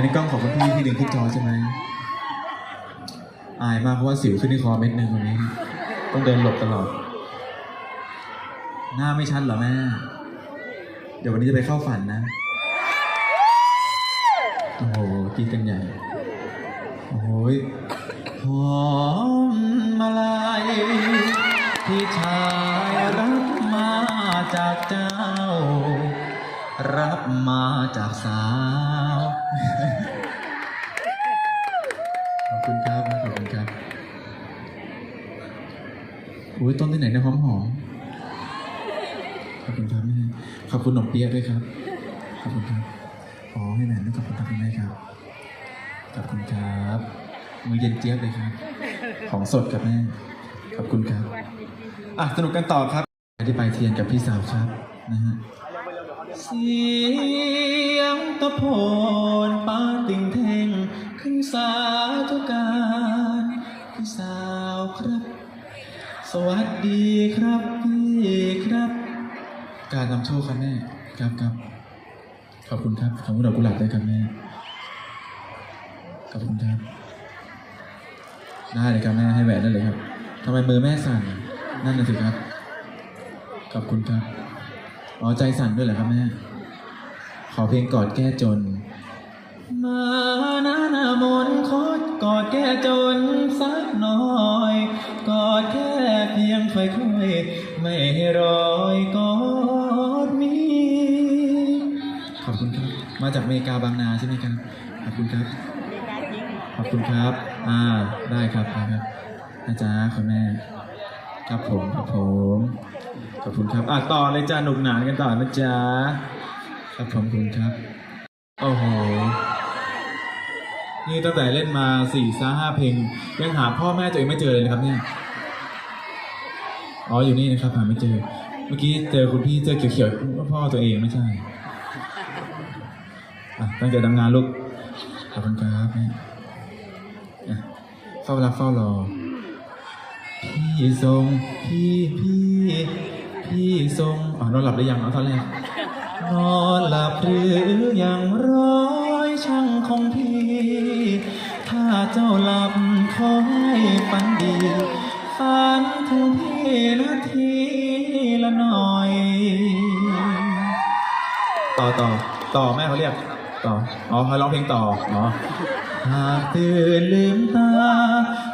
นนี้กล้องของคุณพี่ที่ดึงขึ้นจอใช่ไหมอายมากเพราะว่าสิวขึ้นที่คอเม็ดหนึ่งวันนี้ ต้องเดินหลบตลอด หน้าไม่ชัดเหรอแม่ เดี๋ยววันนี้จะไปเข้าฝันนะ โอ้โหกินกันใหญ่ โอ้โหยหอมมาลายที่ชายรับมาจากเจ้า รับมาจากสาว ขอบคุณครับขอบคุณครับอุ้ยต้นที่ไหนเนี่ยหอมหอมขอบคุณครับแม่ขอบคุณหนมเปี๊ยะด้วยครับ ขอบคุณครับอ๋อให้แหวนด้วยขอบคุณครับคุณแม่ครับขอบคุณครับมือเย็นเจี๊ยบเลยครับ ของสดกับแม่ขอบคุณครับอะสนุกกันต่อครับที่ไปเทียนกับพี่สาวครับนะฮะ เสียงตะโพนป้าติ่งเท่งขึ้นสาธุการพี่สาวครับ สวัสดีครับพี่ครับ การนำโชคครับแม่ครับครับขอบคุณครับขอบคุณดอกกุหลาบด้วยครับแม่ขอบคุณครับได้เลยครับแม่ให้แหวนได้เลยครับทำไมมือแม่สั่นนั่นน่ะสิครับ ขอบคุณครับ อ๋อใจสั่นด้วยเหรอครับแม่ ขอเพลงกอดแก้จน มานะนามนขอกอดแก้จนสักหน่อย กอดแค่เพียงค่อยๆไม่รอยกอดมี ขอบคุณครับ มาจากอเมริกาบางนาใช่ไหมครับ ขอบคุณครับ ขอบคุณครับ อ่า ได้ครับได้ครับนะจ๊ะคุณแม่ ครับผม ครับผม ขอบคุณครับอะต่อเลยจ้าหนุกหนานกันต่อนะจ๊ะครับขอบคุณครับโอ้โหนี่ตั้งแต่เล่นมาสี่ซาห้าเพลงยังหาพ่อแม่ตัวเองไม่เจอเลยนะครับเนี่ยอ๋ออยู่นี่นะครับหาไม่เจอ เมื่อกี้เจอคุณพี่เจอเขียวๆว่าพ่อตัวเองไม่ใช่อะตั้งใจทำงานลูกขอบคุณครับเฝ้ารับเฝ้ารอพี่ทรงพี่พี่ พี่ทรงอ๋อนอนหลับหรือยังเอาท่อนแรกนอนหลับหรือยังร้อยช่างของพี่ ถ้าเจ้าหลับขอให้ฝันดีฝันถึงพี่นาทีละหน่อย ต่อต่อต่อแม่เขาเรียก ต่อ อ๋อเขาร้องเพลงต่อ อ๋อหากตื่นลืมตา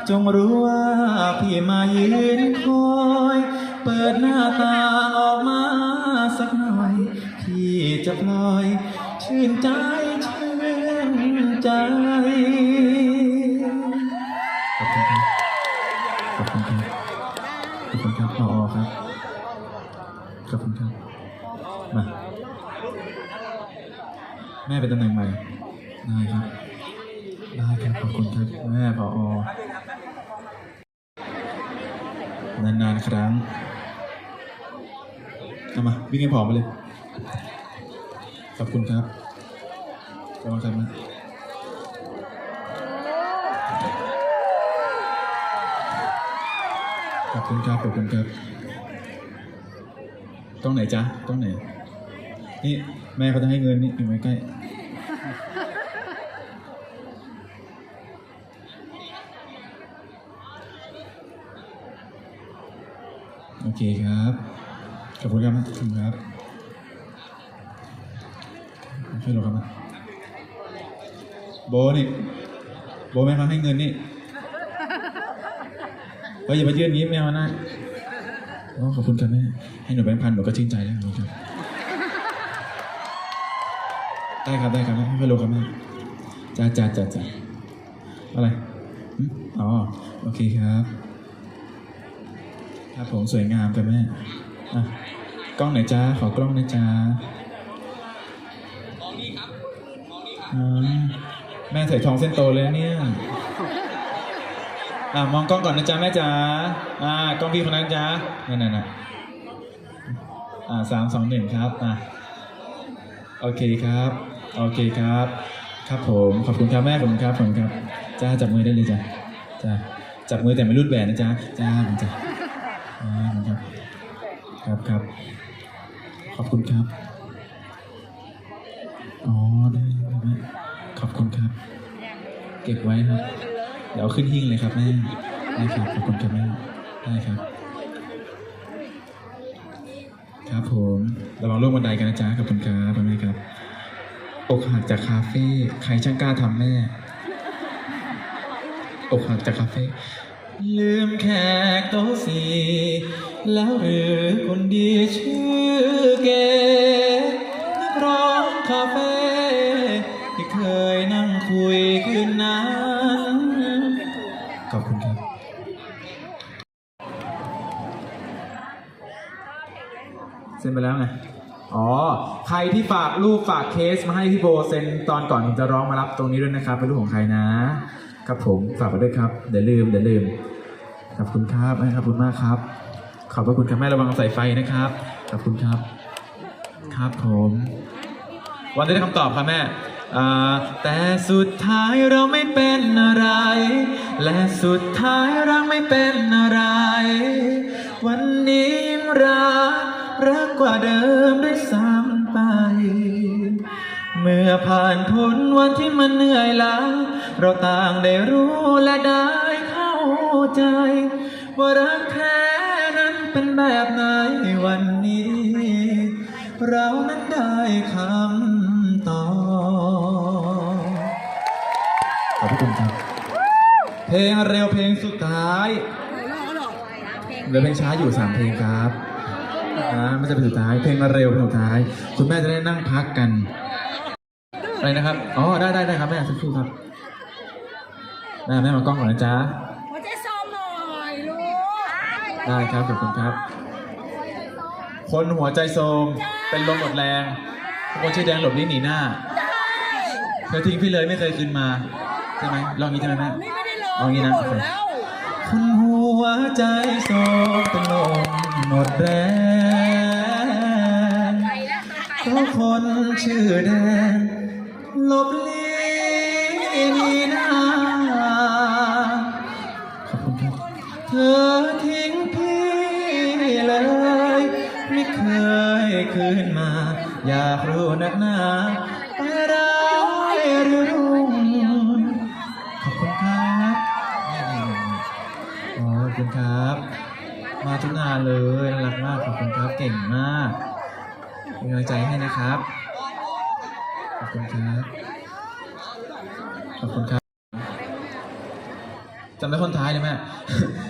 จงรู้ว่าพี่มายืนคอย เปิดหน้าตาออกมาสักหน่อยพี่จะพลอย ชื่นใจชื่นใจ ขอบคุณครับ ขอบคุณครับ ขอบคุณครับพอครับ ขอบคุณครับ มา แม่เป็นตำแหน่งใหม่ ได้ครับ ได้ครับ ขอบคุณครับ แม่พออนานๆครั้ง เอามาวิ่งให้ผอมไปเลย ขอบคุณครับขอบคุณครับ ขอบคุณครับขอบคุณครับต้องไหนจ๊ะต้องไหน นี่แม่เขาจะให้เงินนี่อยู่ใกล้โอเคครับ ขอบคุณครับขอบคุณครับช่วยเราครับโบนี่โบแม่ครับให้เงินนี่เฮ้ยอย่ามายื่นอย่างนี้ไม่เอานะอ๋อขอบคุณครับแม่ให้หนูแบงค์พันหนูก็ชื่นใจแล้วครับได้ครับได้ครับแม่ให้โลครับแม่จ้าจ้าจ้าจ้าอะไรอ๋อโอเคครับ ครับผมสวยงามครับแม่ อะกล้องไหนจ้าขอกล้องหนะจ้ามองนี่ครับมองนี่ครับแม่ใส่ทองเส้นโตเลยนะเนี่ยอะมองกล้องก่อนนะจ๊ะแม่จ๋าอ่ากล้องพี่คนนั้นจ้านั่นน่ะนะอ่าสามสองหนึ่งครับอะโอเคครับโอเคครับ ครับผมขอบคุณครับแม่ขอบคุณครับขอบคุณครับจ้าจับมือได้เลยจ้าจ้าจับมือแต่ไม่รูดแหวนนะจ้าจ้าจ้าอ่าครับ ครับครับ ขอบคุณครับ อ๋อได้ได้ได้ขอบคุณครับ เก็บไว้ครับ เดี๋ยวเอาขึ้นหิ้งเลยครับแม่ได้ครับ ขอบคุณครับแม่ได้ครับ ครับผมระวังล่วงบันไดกันนะจ๊ะขอบคุณครับแม่ครับอกหักจากคาเฟ่ใครช่างกล้าทำแม่อกหักจากคาเฟ่ลืมแขกโต๊ะสี่ แล้วหรือคนดีชื่อเกนักร้องคาเฟ่ที่เคยนั่งคุยคืนนั้นขอบคุณครับเซ็นไปแล้วไง อ๋อ ใครที่ฝากรูปฝากเคสมาให้พี่โบเซ็นตอนก่อนผมจะร้องมารับตรงนี้ด้วยนะครับ เป็นรูปของใครนะ ครับผมฝากไปด้วยครับเดี๋ยวลืมเดี๋ยวลืม ขอบคุณครับขอบคุณมากครับ ขอบพระคุณครับแม่ระวังสายไฟนะครับ ขอบคุณครับ ครับผม วันนี้ได้คำตอบครับแม่อ่าแต่สุดท้ายเราไม่เป็นอะไร และสุดท้ายเราไม่เป็นอะไร วันนี้ยิ่งรักรักกว่าเดิมด้วยซ้ำไป เมื่อผ่านพ้นวันที่มันเหนื่อยล้าเราต่างได้รู้และได้เข้าใจ ว่ารักแท้ เป็นแบบไหนวันนี้ เรานั้นได้คำตอบขอบคุณครับ เพลงเร็วเพลงสุดท้ายเหลือเพลงช้าอยู่สามเพลงครับอ่าไม่ใช่เพลงสุดท้าย เพลงเร็วเพลงสุดท้าย คุณแม่จะได้นั่งพักกันอะไรนะครับ อ๋อ ได้ได้ได้ครับแม่สักครู่ครับแม่แม่มากล้องก่อนนะจ๊ะ หัวใจซ้อมหน่อยลูก ได้ครับขอบคุณครับ คนหัวใจโทรมเป็นลมหมดแรงคนชื่อแดงหลบลิ้นหนีหน้าเธอทิ้งพี่เลยไม่เคยคืนมาใช่ไหมลองนี้ใช่ไหมแม่นี่ไม่ได้ลงเอางี้นะหมดแล้วคนหัวใจโศกเป็นลมหมดแรงเพราะคนชื่อแดงหลบลี้หนีหน้าขอบคุณครับเธอ คืนมา อยากรู้นักหนาไปร้ายหรือรุ่งขอบคุณครับนี่ๆอ๋อขอบคุณครับ มาทุกงานเลยน่ารักมากขอบคุณครับเก่งมากเป็นกำลังใจให้นะครับ ขอบคุณครับ ขอบคุณครับจำได้คนท้ายเลยแม่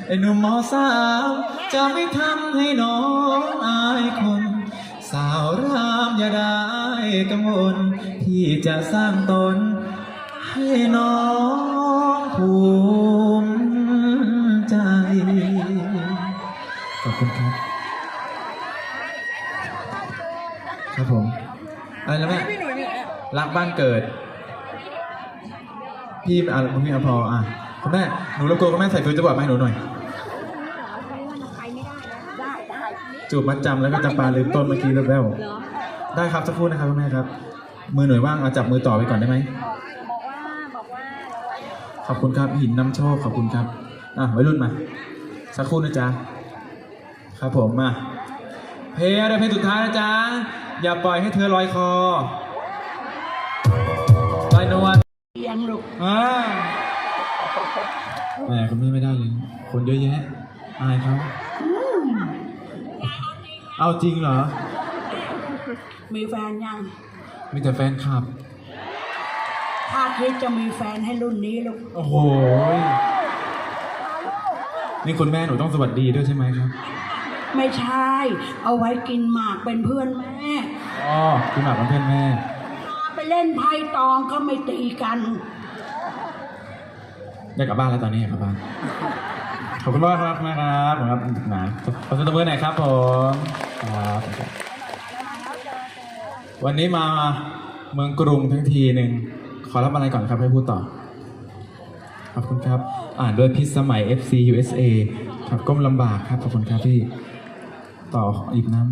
ไอ้หนุ่มมอสามจะไม่ทำให้น้องอายคน กังวล ที่จะสร้างตน ให้น้องภูมิใจ ขอบคุณครับ ครับผมอะไรนะแม่พี่หนุ่ยเนี่ยรักบ้านเกิด พี่อะคุณพี่อภรอะคุณแม่ หนูรบกวนคุณแม่ใส่ฟิวจะบอร์ดมาให้หนูหน่อยได้ได้จูบมัดจำแล้วก็จำปาลืมต้นเมื่อกี้แว่วๆ ได้ครับสักครู่นะครับคุณแม่ครับ มือหน่วยว่างเอาจับมือต่อไปก่อนได้ไหมบอกว่าบอกว่าขอบคุณครับหินนำโชคขอบคุณครับอะวัยรุ่นมา สักครู่นะจ๊ะครับผมมาเพลงอะไรเพลงสุดท้ายนะจ๊ะอย่าปล่อยให้เธอลอยคอลอยนวลเลี้ยงลูกอ่าแหมคุณแม่ไม่ได้เลยคนเยอะแยะอายเขาเอาจริงเหรอ มีแฟนยัง มีแต่แฟนคลับ ถ้าคิดจะมีแฟนให้รุ่นนี้ลูก โอ้โห นี่คุณแม่หนูต้องสวัสดีด้วยใช่ไหมครับ ไม่ใช่ เอาไว้กินหมากเป็นเพื่อนแม่อ๋อคุณหมากเป็นเพื่อนแม่ ไปเล่นไพ่ตองก็ไม่ตีกันอยากกลับบ้านแล้วตอนนี้อยากกลับบ้าน ขอบคุณมากครับแม่ครับผมครับหนาขอเสนอมือหน่อยครับผมครับ วันนี้มาเมืองกรุงทั้งทีหนึ่งขอรับอะไรก่อนครับให้พูดต่อ ขอบคุณครับ อ่านด้วยพิษสมัย FC USA ครับก้มลำบากครับ ขอบคุณครับพี่ ต่ออีกน้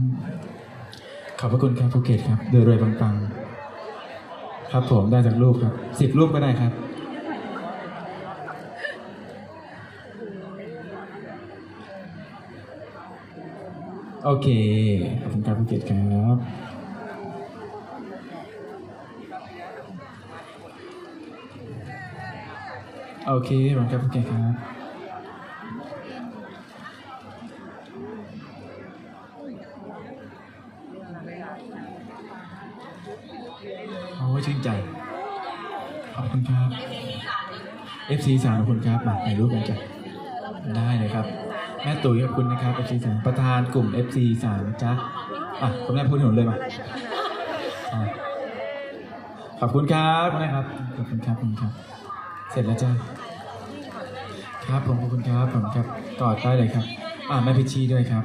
ำขอบพระคุณครับภูเก็ตครับโดยรวยปังๆ ครับผมได้จากรูปครับสิบรูปก็ได้ครับโอเค ขอบคุณครับภูเก็ตครับ โอเคขอบคุณครับโอเคครับโอ้ชื่นใจ ขอบคุณครับ FC สามขอบคุณครับมาถ่ายรูปกันจ้ะได้เลยครับ แม่ตุ๋ยขอบคุณนะครับ FC สามประธานกลุ่ม FC สามจ้ะอะคุณแม่พูดถึงเลยมาขอบคุณครับคุณแม่ครับ ขอบคุณครับ ขอบคุณครับ เสร็จแล้วจ้าครับผมขอบคุณครับผมครับกอดได้เลยครับอ่าแม่พิชชี่ด้วยครับ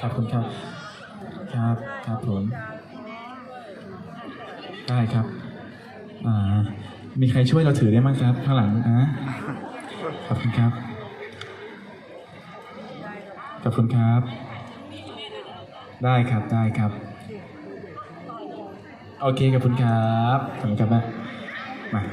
ขอบคุณครับครับครับผมได้ครับอ่ามีใครช่วยเราถือได้มั้งครับข้างหลังอะขอบคุณครับขอบคุณครับ ได้ครับได้ครับโอเคขอบคุณครับขอบคุณครับมา